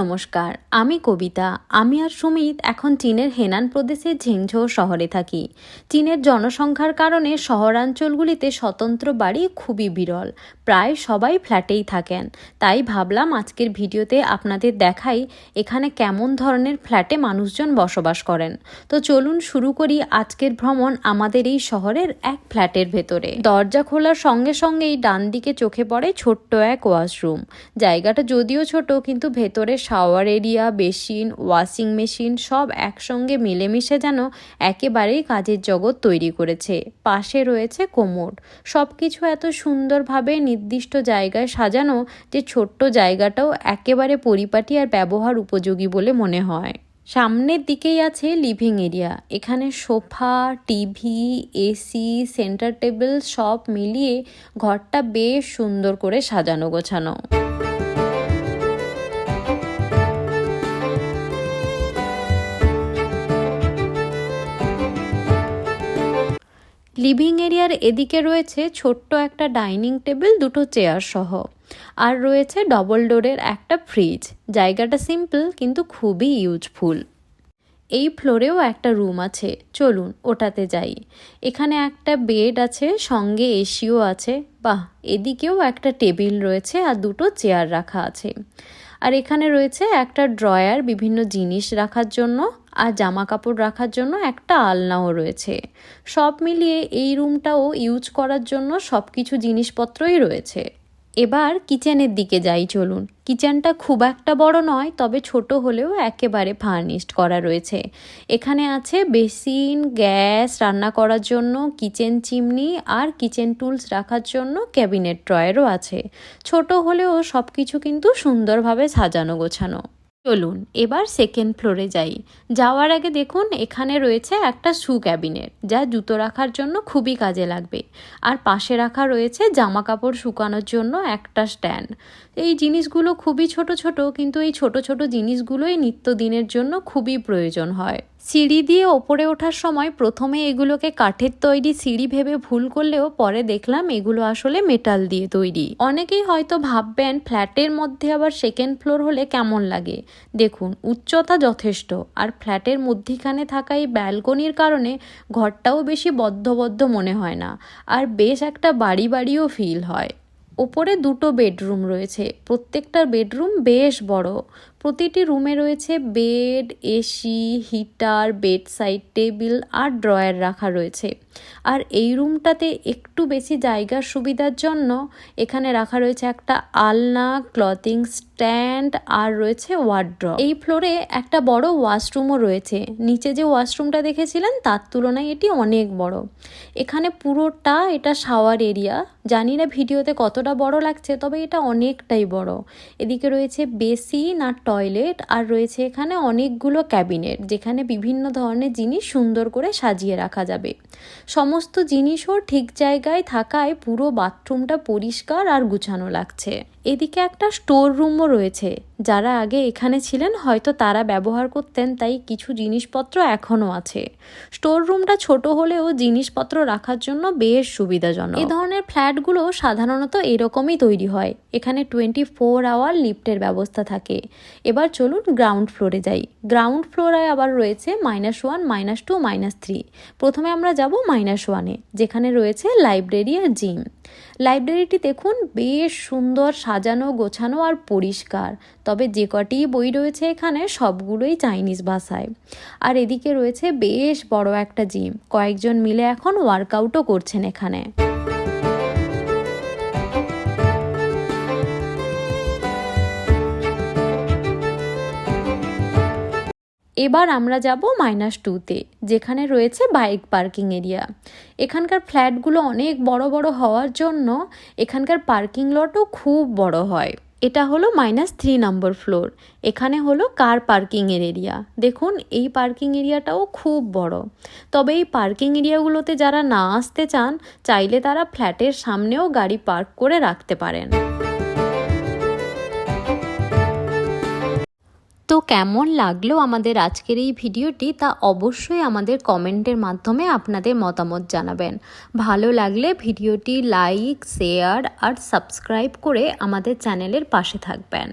নমস্কার, আমি কবিতা। আমি আর সুমিত এখন চীনের হেনান প্রদেশের ঝিংঝৌ শহরে থাকি। চীনের জনসংখ্যার কারণে শহরাঞ্চলগুলিতে স্বতন্ত্র বাড়ি খুবই বিরল। প্রায় সবাই ফ্ল্যাটেই থাকেন। তাই ভাবলাম আজকের ভিডিওতে আপনাদের দেখাই এখানে কেমন ধরনের ফ্ল্যাটে মানুষজন বসবাস করেন। তো চলুন শুরু করি আজকের ভ্রমণ আমাদের এই শহরের এক ফ্ল্যাটের ভেতরে। দরজা খোলার সঙ্গে সঙ্গেই ডান দিকে চোখে পড়ে ছোট্ট এক ওয়াশরুম। জায়গাটা যদিও ছোট, কিন্তু ভেতরে shower area, basin, washing machine সব একসঙ্গে মিলেমিশে যেন একেবারেই কাজের জগৎ তৈরি করেছে। পাশে রয়েছে কোমোড সব কিছু এত সুন্দরভাবে নির্দিষ্ট জায়গায় সাজানো যে ছোট্ট জায়গাটাও একেবারে পরিপাটি আর ব্যবহার উপযোগী বলে মনে হয়। সামনের দিকেই আছে লিভিং এরিয়া। এখানে sofa, TV, AC, centre table সব মিলিয়ে ঘরটা বেশ সুন্দর করে সাজানো গোছানো। লিভিং এরিয়ার এদিকে রয়েছে ছোট্ট একটা ডাইনিং টেবিল, দুটো চেয়ার সহ। আর রয়েছে ডবল ডোরের একটা ফ্রিজ জায়গাটা সিম্পল কিন্তু খুবই ইউজফুল এই ফ্লোরেও একটা রুম আছে। চলুন, ওটাতে যাই। এখানে একটা বেড আছে, সঙ্গে এসিও আছে। বাহ, এদিকেও একটা টেবিল রয়েছে আর দুটো চেয়ার রাখা আছে। আর এখানে রয়েছে একটা ড্রয়ার বিভিন্ন জিনিস রাখার জন্য। আর জামা কাপড় রাখার জন্য একটা আলনাও রয়েছে। সব মিলিয়ে এই রুমটাও ইউজ করার জন্য সব কিছু জিনিসপত্রই রয়েছে। এবার কিচেনের দিকে যাই চলুন। কিচেনটা খুব একটা বড় নয়, তবে ছোট হলেও একেবারে ফার্নিশড করা রয়েছে। এখানে আছে বেসিন, গ্যাস রান্না করার জন্য, কিচেন চিমনি আর কিচেন টুলস রাখার জন্য ক্যাবিনেট ড্রয়ারও আছে। ছোট হলেও সব কিছু কিন্তু সুন্দরভাবে সাজানো গোছানো। চলুন, এবার সেকেন্ড ফ্লোরে যাই। যাওয়ার আগে দেখুন, এখানে রয়েছে একটা শু ক্যাবিনেট যা জুতো রাখার জন্য খুবই কাজে লাগবে। আর পাশে রাখা রয়েছে জামা কাপড় শুকানোর জন্য একটা স্ট্যান্ড এই জিনিসগুলো খুবই ছোট ছোট, কিন্তু এই ছোট ছোট জিনিসগুলোই নিত্যদিনের জন্য খুবই প্রয়োজন হয়। সিঁড়ি দিয়ে ওপরে ওঠার সময় প্রথমে এগুলোকে কাঠের তৈরি সিঁড়ি ভেবে ভুল করলেও পরে দেখলাম এগুলো আসলে মেটাল দিয়ে তৈরি। অনেকেই হয়তো ভাববেন, ফ্ল্যাটের মধ্যে আবার সেকেন্ড ফ্লোর হলে কেমন লাগে? দেখুন, উচ্চতা যথেষ্ট, আর ফ্ল্যাটের মধ্যিখানে থাকা এই ব্যালকনির কারণে ঘরটাও বেশি বদ্ধবদ্ধ মনে হয় না, আর বেশ একটা বাড়ি বাড়িও ফিল হয়। ওপরে দুটো বেডরুম রয়েছে, প্রত্যেকটার বেডরুম বেশ বড়। প্রতিটি রুমে রয়েছে bed, AC, heater bed side table আর ড্রয়ার রাখা রয়েছে। আর এই রুমটাতে একটু বেশি জায়গার সুবিধার জন্য এখানে রাখা রয়েছে একটা আলনা, ক্লথিং স্ট্যান্ড আর রয়েছে ওয়ার্ড্র এই ফ্লোরে একটা বড় ওয়াশরুমও রয়েছে। নিচে যে ওয়াশরুমটা দেখেছিলেন, তার তুলনায় এটি অনেক বড়। এখানে পুরোটা এটা শাওয়ার এরিয়া। জানি না ভিডিওতে কতটা বড় লাগছে, তবে এটা অনেকটাই বড়। এদিকে রয়েছে বেসিন আর টয়লেট আর রয়েছে এখানে অনেকগুলো ক্যাবিনেট, যেখানে বিভিন্ন ধরনের জিনিস সুন্দর করে সাজিয়ে রাখা যাবে। সমস্ত জিনিসও ঠিক জায়গায় থাকায় পুরো বাথরুমটা পরিষ্কার আর গুছানো লাগছে। এদিকে একটা স্টোর রুমও রয়েছে। যারা আগে এখানে ছিলেন, হয়তো তারা ব্যবহার করতেন, তাই কিছু জিনিসপত্র এখনও আছে। স্টোর রুমটা ছোট হলেও জিনিসপত্র রাখার জন্য বেশ সুবিধাজনক। এই ধরনের ফ্ল্যাটগুলো সাধারণত এরকমই তৈরি হয়। এখানে টোয়েন্টি ফোর আওয়ার লিফটের ব্যবস্থা থাকে। এবার চলুন গ্রাউন্ড ফ্লোরে যাই। গ্রাউন্ড ফ্লোরে আবার রয়েছে minus one minus two minus three প্রথমে আমরা যাব মাইনাস ওয়ানে যেখানে রয়েছে লাইব্রেরি আর জিম লাইব্রেরিটি দেখুন, বেশ সুন্দর সাজানো, গোছানো আর পরিষ্কার। তবে যে কটি বই রয়েছে এখানে, সবগুলোই চাইনিজ ভাষায়। আর এদিকে রয়েছে বেশ বড় একটা জিম। কয়েকজন মিলে এখন ওয়ার্কআউটও করছেন এখানে। এবার আমরা যাব মাইনাস টুতে যেখানে রয়েছে বাইক পার্কিং এরিয়া এখানকার ফ্ল্যাটগুলো অনেক বড় বড় হওয়ার জন্য এখানকার পার্কিং লটও খুব বড় হয়। এটা হলো মাইনাস থ্রি নম্বর ফ্লোর এখানে হলো কার পার্কিংয়ের এরিয়া দেখুন, এই পার্কিং এরিয়াটাও খুব বড়। তবে এই পার্কিং এরিয়াগুলোতে যারা না আসতে চান, চাইলে তারা ফ্ল্যাটের সামনেও গাড়ি পার্ক করে রাখতে পারেন। তো কেমন লাগল আমাদের আজকের এই ভিডিওটি তা অবশ্যই আমাদের কমেন্টের মাধ্যমে আপনাদের মতামত জানাবেন। ভালো লাগলে ভিডিওটি লাইক, শেয়ার আর সাবস্ক্রাইব করে আমাদের চ্যানেলের পাশে থাকবেন।